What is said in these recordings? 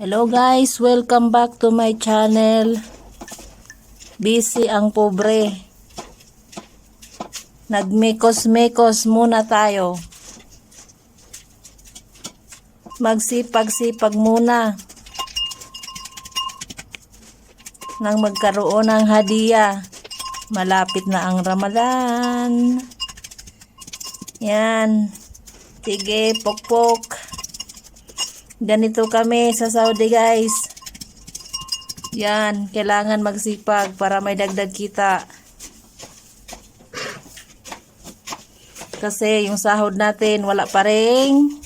Hello guys, welcome back to my channel. Busy ang pobre. Nagmekos-mekos muna tayo. Magsipag-sipag muna. Nang magkaroon ng hadiah. Malapit na ang Ramadan. Yan. Sige, pokpok. Ganito kami sa Saudi guys. Yan, kailangan magsipag para may dagdag kita. Kasi yung sahod natin wala pa ring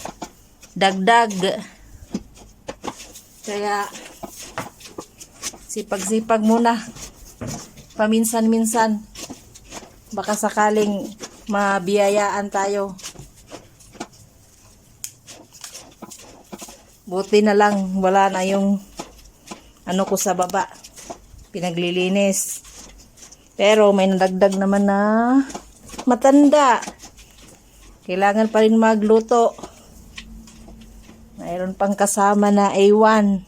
dagdag. Kaya sipag-sipag muna. Paminsan-minsan. Baka sakaling mabiyayaan tayo. Buti na lang wala na yung ano ko sa baba. Pinaglilinis. Pero may nadagdag naman na matanda. Kailangan pa rin magluto. Mayroon pang kasama na A1.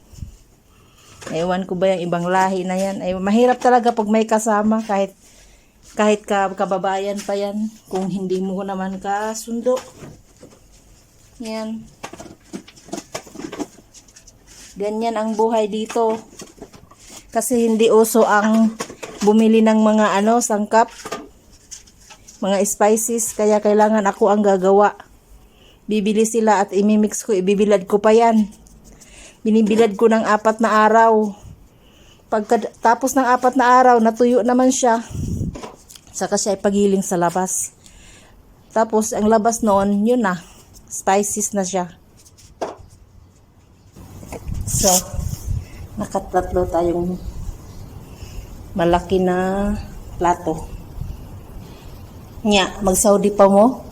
Ewan ko ba yung ibang lahi na yan. Ay, mahirap talaga pag may kasama kahit kahit ka, kababayan pa yan kung hindi mo naman kasundo. Yan. Ganyan ang buhay dito. Kasi hindi uso ang bumili ng mga ano, sangkap, mga spices, kaya kailangan ako ang gagawa. Bibili sila at imimix ko, ibibilad ko pa yan. Binibilad ko ng apat na araw. Pagka, tapos ng apat na araw, natuyo naman siya. Saka siya ipagiling sa labas. Tapos, ang labas noon, yun na. Spices na siya. So, nakatatlo tayong malaki na plato. Nya, mag-Saudi pa mo?